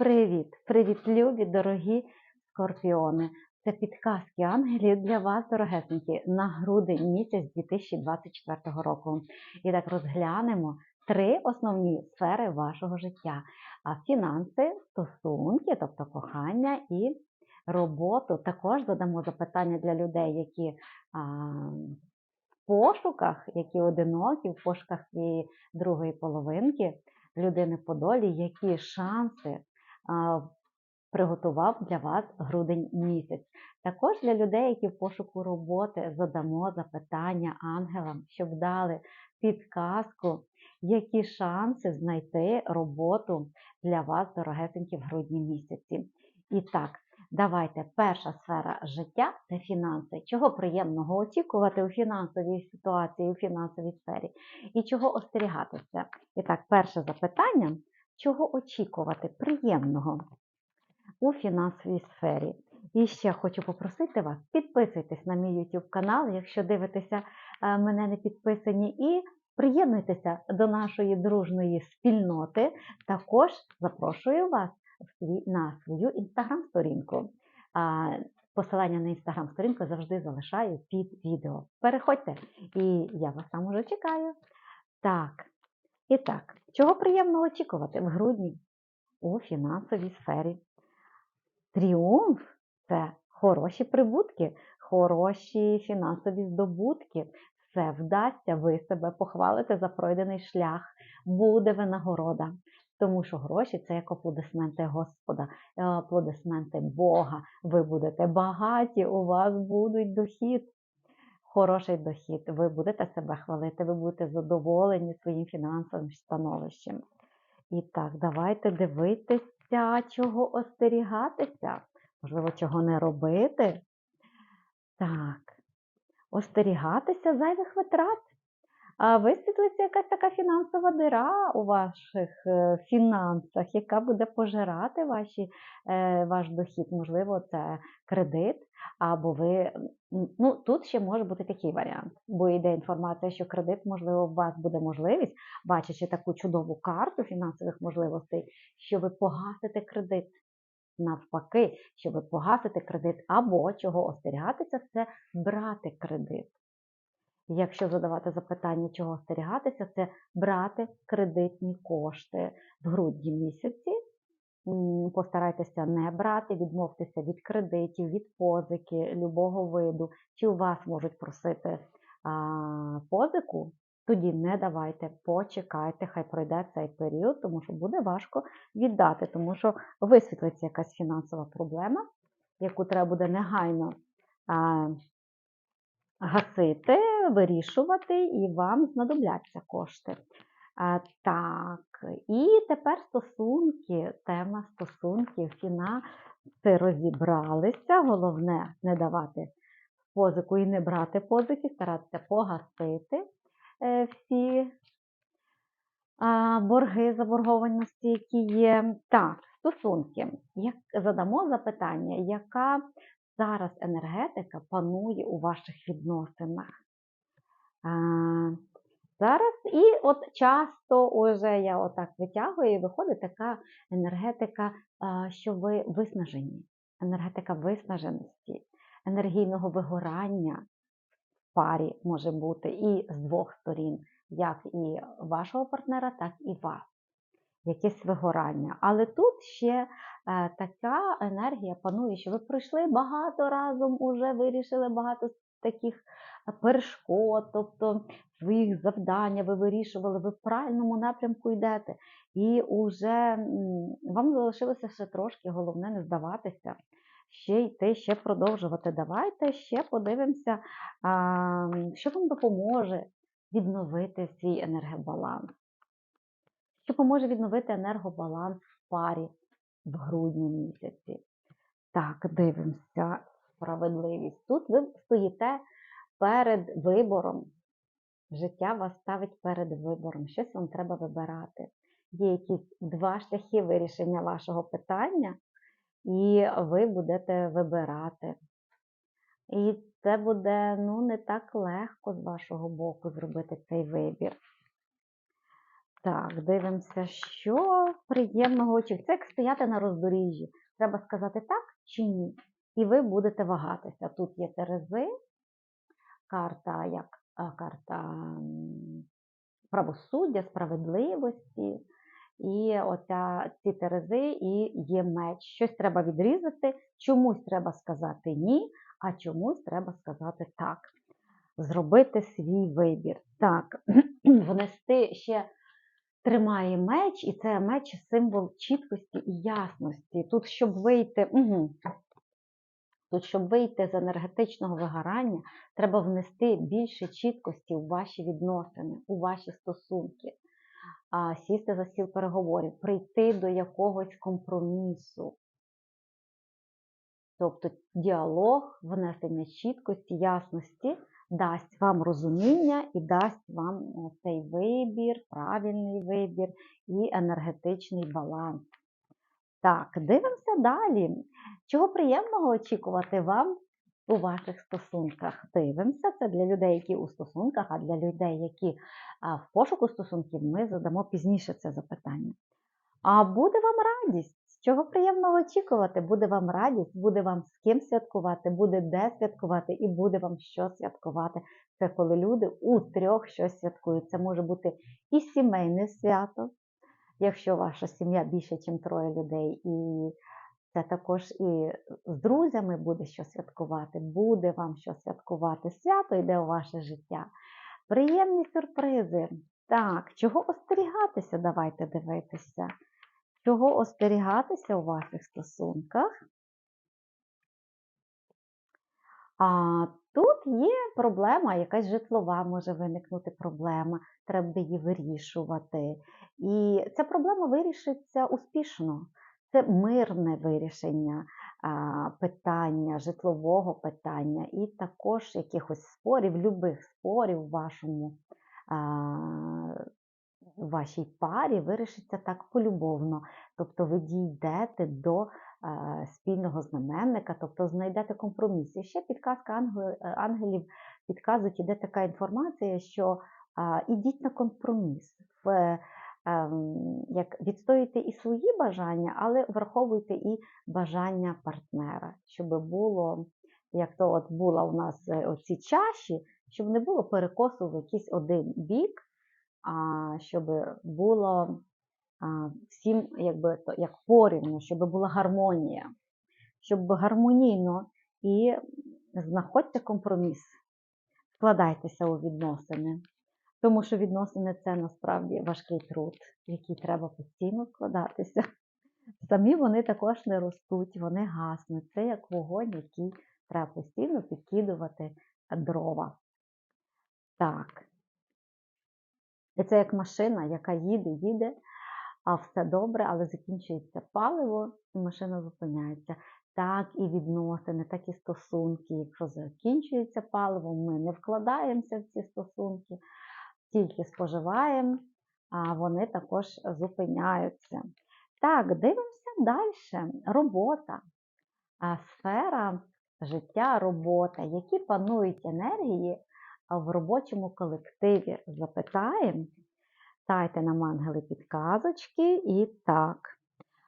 Привіт! Привіт, любі, дорогі скорпіони! Це підказки ангелів для вас, дорогесенькі, на грудень місяць 2024 року. І так розглянемо три основні сфери вашого життя: фінанси, стосунки, тобто кохання і роботу. Також задамо запитання для людей, які в пошуках, які одинокі, в пошуках своєї другої половинки, людини по долі, які шанси приготував для вас грудень місяць. Також для людей, які в пошуку роботи задамо запитання ангелам, щоб дали підказку, які шанси знайти роботу для вас, дорогесенькі, в грудні місяці. І так, давайте перша сфера життя це фінанси. Чого приємного очікувати у фінансовій ситуації, у фінансовій сфері, і чого остерігатися. І так, перше запитання: чого очікувати приємного у фінансовій сфері? І ще хочу попросити вас, підписуйтесь на мій YouTube канал, якщо дивитеся е, мене не підписані, і приєднуйтеся до нашої дружної спільноти. Також запрошую вас на свою інстаграм-сторінку. Посилання на інстаграм-сторінку завжди залишаю під відео. Переходьте, і я вас там уже чекаю. Так, і так, чого приємно очікувати в грудні у фінансовій сфері? Тріумф це хороші прибутки, хороші фінансові здобутки. Все вдасться, ви себе похвалите за пройдений шлях, буде винагорода. Тому що гроші це як аплодисменти Господа, е, аплодисменти Бога. Ви будете багаті, у вас будуть дохід, хороший дохід. Ви будете себе хвалити, ви будете задоволені своїм фінансовим становищем. І так, давайте дивитися, чого остерігатися. Можливо, чого не робити. Так, остерігатися зайвих витрат. Висвітлиться якась така фінансова дира у ваших е, фінансах, яка буде пожирати ваші, е, ваш дохід. Можливо, це кредит, або ви. Ну, тут ще може бути такий варіант, бо йде інформація, що кредит, можливо, у вас буде можливість, бачачи таку чудову карту фінансових можливостей, що ви погасите кредит. Навпаки, що ви погасите кредит, або чого остерігатися, це брати кредит. Якщо задавати запитання, чого остерігатися, це брати кредитні кошти в грудні місяці. Постарайтеся не брати, відмовтеся від кредитів, від позики любого виду. Чи у вас можуть просити а, позику, тоді не давайте, почекайте, хай пройде цей період, тому що буде важко віддати, тому що висвітлиться якась фінансова проблема, яку треба буде негайно а, гасити, вирішувати, і вам знадобляться кошти. Так, і тепер стосунки, тема стосунків, фінанси розібралися. Головне не давати позику і не брати позики, старатися погасити е, всі борги, заборгованості, які є. Так, стосунки. Як задамо запитання, яка зараз енергетика панує у ваших відносинах? Зараз і от часто уже я отак витягую, і виходить така енергетика, що ви виснажені, енергетика виснаженості, енергійного вигорання в парі може бути і з двох сторін, як і вашого партнера, так і вас. Якесь вигорання. Але тут ще е, така енергія панує, що ви пройшли багато разом, уже вирішили багато таких перешкод, тобто своїх завдань ви вирішували, ви в правильному напрямку йдете. І вже вам залишилося ще трошки, головне не здаватися, ще йти, ще продовжувати. Давайте ще подивимося, що вам допоможе відновити свій енергобаланс що поможе відновити енергобаланс в парі в грудні місяці. Так, дивимося, справедливість. Тут ви стоїте перед вибором. Життя вас ставить перед вибором. Щось вам треба вибирати. Є якісь два шляхи вирішення вашого питання, і ви будете вибирати. І це буде ну, не так легко з вашого боку зробити цей вибір. Так, дивимося, що приємного очікувати. Це як стояти на роздоріжжі. Треба сказати так чи ні. І ви будете вагатися. Тут є Терези, карта як карта правосуддя, справедливості. І оця ці терези і є меч. Щось треба відрізати, чомусь треба сказати ні, а чомусь треба сказати так. Зробити свій вибір. Так, внести ще тримає меч, і це меч символ чіткості і ясності. Тут, щоб вийти, угу. Тут, щоб вийти з енергетичного вигорання, треба внести більше чіткості у ваші відносини, у ваші стосунки, сісти за стіл переговорів, прийти до якогось компромісу. Тобто діалог, внесення чіткості, ясності дасть вам розуміння і дасть вам е, цей вибір, правильний вибір і енергетичний баланс. Так, дивимося далі. Чого приємного очікувати вам у ваших стосунках? Дивимося, це для людей, які у стосунках, а для людей, які в пошуку стосунків, ми задамо пізніше це запитання. А буде вам радість? Чого приємного очікувати? Буде вам радість, буде вам з ким святкувати, буде де святкувати і буде вам що святкувати. Це коли люди у трьох щось святкують. Це може бути і сімейне свято, якщо ваша сім'я більше, ніж троє людей, і це також і з друзями буде що святкувати, буде вам що святкувати. Свято йде у ваше життя. Приємні сюрпризи. Так, чого остерігатися? Давайте дивитися. Чого остерігатися у ваших стосунках? А тут є проблема, якась житлова може виникнути проблема, треба її вирішувати. І ця проблема вирішиться успішно. Це мирне вирішення питання, житлового питання, і також якихось спорів, любих спорів в вашому. Вашій парі вирішиться так полюбовно. Тобто ви дійдете до е, спільного знаменника, тобто знайдете компроміс. І ще підказка ангелів підказують, іде така інформація, що е, ідіть на компроміс. В, е, як відстоюйте і свої бажання, але враховуйте і бажання партнера, щоб було, як то от була у нас оці чаші, щоб не було перекосу в якийсь один бік щоб було всім якби, як порівну, щоб була гармонія, щоб гармонійно і знаходьте компроміс, вкладайтеся у відносини. Тому що відносини це насправді важкий труд, який треба постійно вкладатися. Самі вони також не ростуть, вони гаснуть. Це як вогонь, який треба постійно підкидувати дрова. Так, і це як машина, яка їде, їде, а все добре, але закінчується паливо, і машина зупиняється. Так і відносини, так і стосунки. Якщо закінчується паливо, ми не вкладаємося в ці стосунки, тільки споживаємо, а вони також зупиняються. Так, дивимося далі. Робота, сфера життя, робота, які панують енергії в робочому колективі запитаємо. Дайте нам ангели підказочки і так.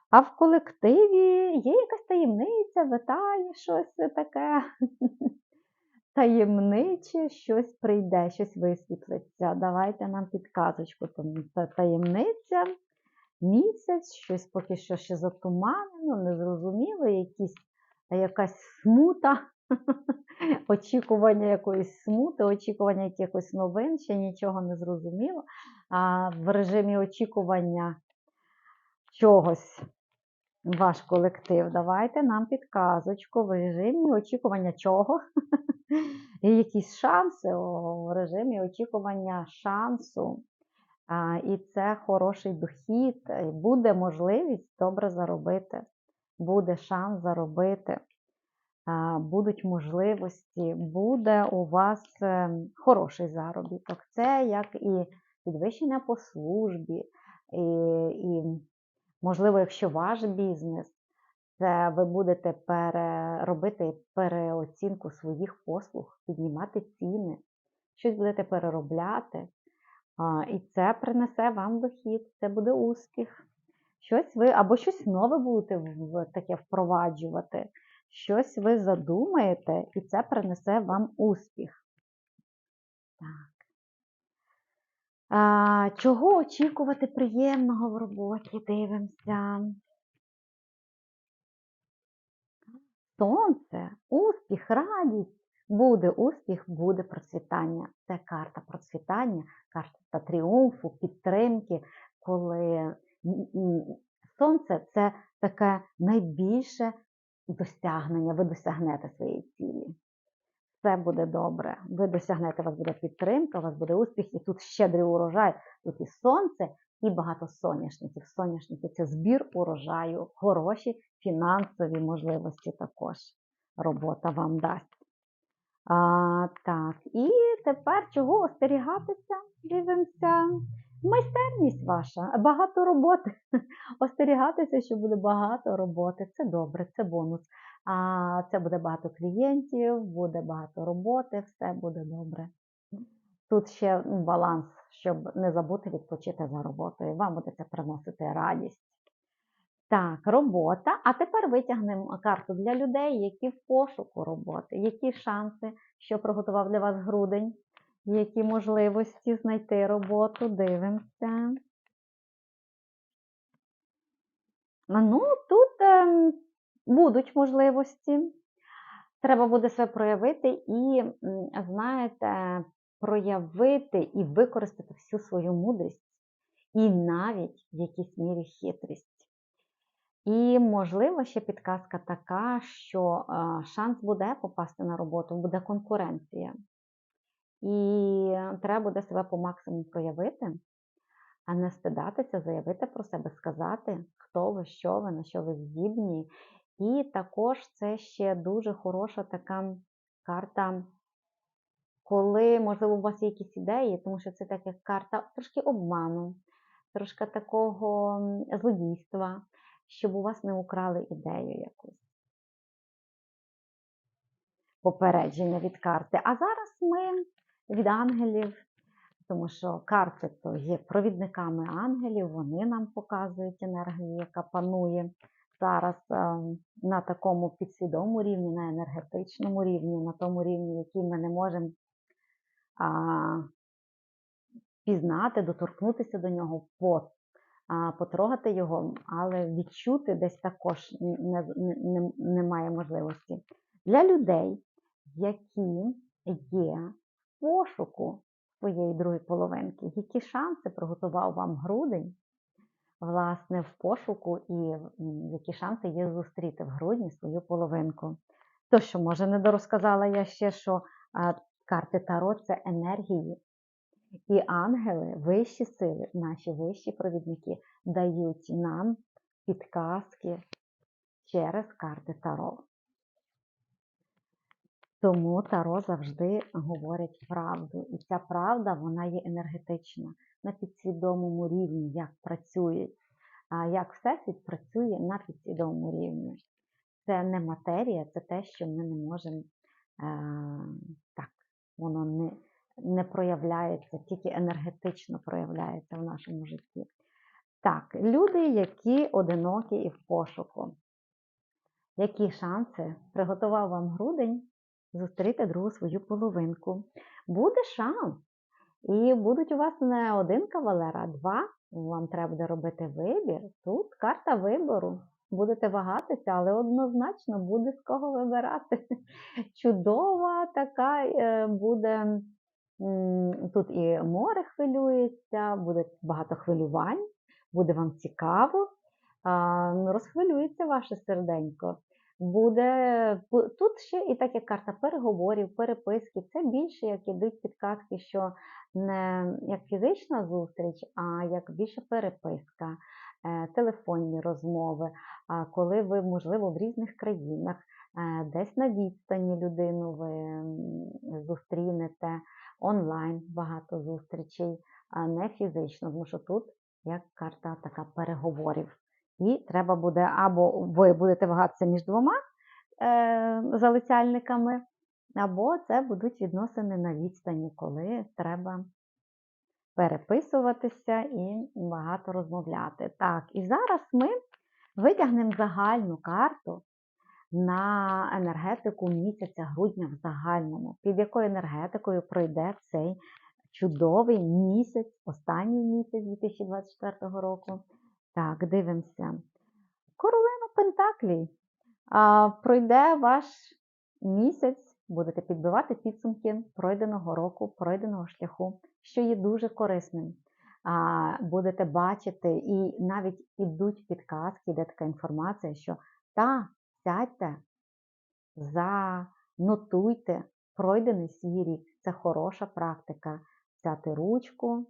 А в колективі є якась таємниця, витає щось таке таємниче, щось прийде, щось висвітлиться. Давайте нам підказочку. Це таємниця, місяць, щось поки що ще затуманено, незрозуміло, якісь, якась смута. очікування якоїсь смути, очікування якихось новин, ще нічого не зрозуміло. А в режимі очікування чогось ваш колектив. Давайте нам підказочку в режимі очікування чого. І якісь шанси в режимі очікування шансу. А, І це хороший дохід, буде можливість добре заробити, буде шанс заробити будуть можливості, буде у вас е, хороший заробіток. Це як і підвищення по службі, і, і можливо, якщо ваш бізнес, це ви будете робити переоцінку своїх послуг, піднімати ціни, щось будете переробляти. І це принесе вам дохід, це буде успіх. Щось ви або щось нове будете в таке впроваджувати, щось ви задумаєте, і це принесе вам успіх. Так. А, чого очікувати приємного в роботі? Дивимося. Сонце, успіх, радість. Буде успіх, буде процвітання. Це карта процвітання, карта тріумфу, підтримки, коли сонце це таке найбільше досягнення. Ви досягнете своєї цілі. Все буде добре. Ви досягнете, у вас буде підтримка, у вас буде успіх, і тут щедрий урожай, тут і сонце, і багато соняшників. Соняшники це збір урожаю, хороші фінансові можливості також робота вам дасть. А, так, і тепер чого остерігатися? Дивимося. Майстерність ваша, багато роботи. Остерігатися, що буде багато роботи. Це добре, це бонус. А це буде багато клієнтів, буде багато роботи, все буде добре. Тут ще ну, баланс, щоб не забути відпочити за роботою. Вам буде це приносити радість. Так, робота. А тепер витягнемо карту для людей, які в пошуку роботи. Які шанси, що приготував для вас грудень, які можливості знайти роботу. Дивимося. Ну, тут ем, будуть можливості. Треба буде себе проявити і, знаєте, проявити і використати всю свою мудрість, і навіть в якійсь мірі хитрість. І, можливо, ще підказка така, що е, шанс буде попасти на роботу, буде конкуренція. І треба буде себе по максимуму проявити, а не стидатися, заявити про себе, сказати, хто ви, що ви, на що ви здібні. І також це ще дуже хороша така карта, коли, можливо, у вас є якісь ідеї, тому що це така карта трошки обману, трошки такого злодійства, щоб у вас не украли ідею якусь. Попередження від карти. А зараз ми від ангелів, тому що карти то є провідниками ангелів, вони нам показують енергію, яка панує зараз е, на такому підсвідомому рівні, на енергетичному рівні, на тому рівні, який ми не можемо пізнати, доторкнутися до нього, по, потрогати його, але відчути десь також не, не, не, немає можливості. Для людей, які є пошуку своєї другої половинки, які шанси приготував вам грудень, власне, в пошуку і які шанси є зустріти в грудні свою половинку. То, що, може, не дорозказала я ще, що карти Таро це енергії. І ангели, вищі сили, наші вищі провідники дають нам підказки через карти Таро. Тому Таро завжди говорить правду. І ця правда вона є енергетична на підсвідомому рівні, як працюють, а як всесвіт працює на підсвідомому рівні. Це не матерія, це те, що ми не можемо е, так, воно не, не проявляється, тільки енергетично проявляється в нашому житті. Так, люди, які одинокі і в пошуку. Які шанси приготував вам грудень зустріти другу свою половинку? Буде шанс. І будуть у вас не один кавалер, а два. Вам треба буде робити вибір. Тут карта вибору. Будете вагатися, але однозначно буде з кого вибирати. Чудова така е, буде. Тут і море хвилюється, буде багато хвилювань, буде вам цікаво. Розхвилюється ваше серденько. Буде бу- тут ще і так як карта переговорів, переписки. Це більше як ідуть підказки, що не як фізична зустріч, а як більше переписка, е, телефонні розмови. Коли ви, можливо, в різних країнах, е, десь на відстані людину ви зустрінете, онлайн багато зустрічей, а не фізично, тому що тут як карта така переговорів. І треба буде або ви будете вагатися між двома е, залицяльниками, або це будуть відносини на відстані, коли треба переписуватися і багато розмовляти. Так, і зараз ми витягнемо загальну карту на енергетику місяця грудня в загальному, під якою енергетикою пройде цей чудовий місяць, останній місяць 2024 року. Так, дивимося. Королева Пентаклій. А, пройде ваш місяць, будете підбивати підсумки пройденого року, пройденого шляху, що є дуже корисним. А, будете бачити, і навіть ідуть підказки, йде така інформація, що та, сядьте, занотуйте пройдений свій рік. Це хороша практика. Взяти ручку,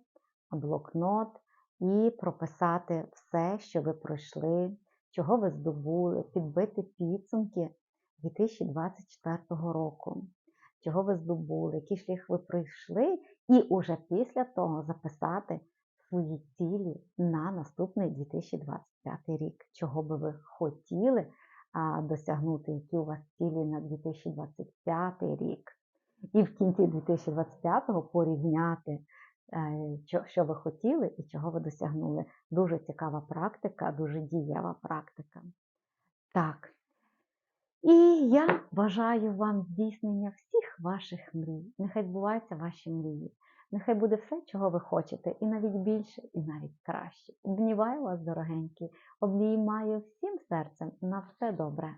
блокнот і прописати все, що ви пройшли, чого ви здобули, підбити підсумки 2024 року, чого ви здобули, який шлях ви пройшли, і уже після того записати свої цілі на наступний 2025 рік, чого би ви хотіли досягнути, які у вас цілі на 2025 рік. І в кінці 2025-го порівняти, що- що ви хотіли і чого ви досягнули. Дуже цікава практика, дуже дієва практика. Так. І я бажаю вам здійснення всіх ваших мрій. Нехай збуваються ваші мрії. Нехай буде все, чого ви хочете, і навіть більше, і навіть краще. Обніваю вас, дорогенькі, обіймаю всім серцем на все добре.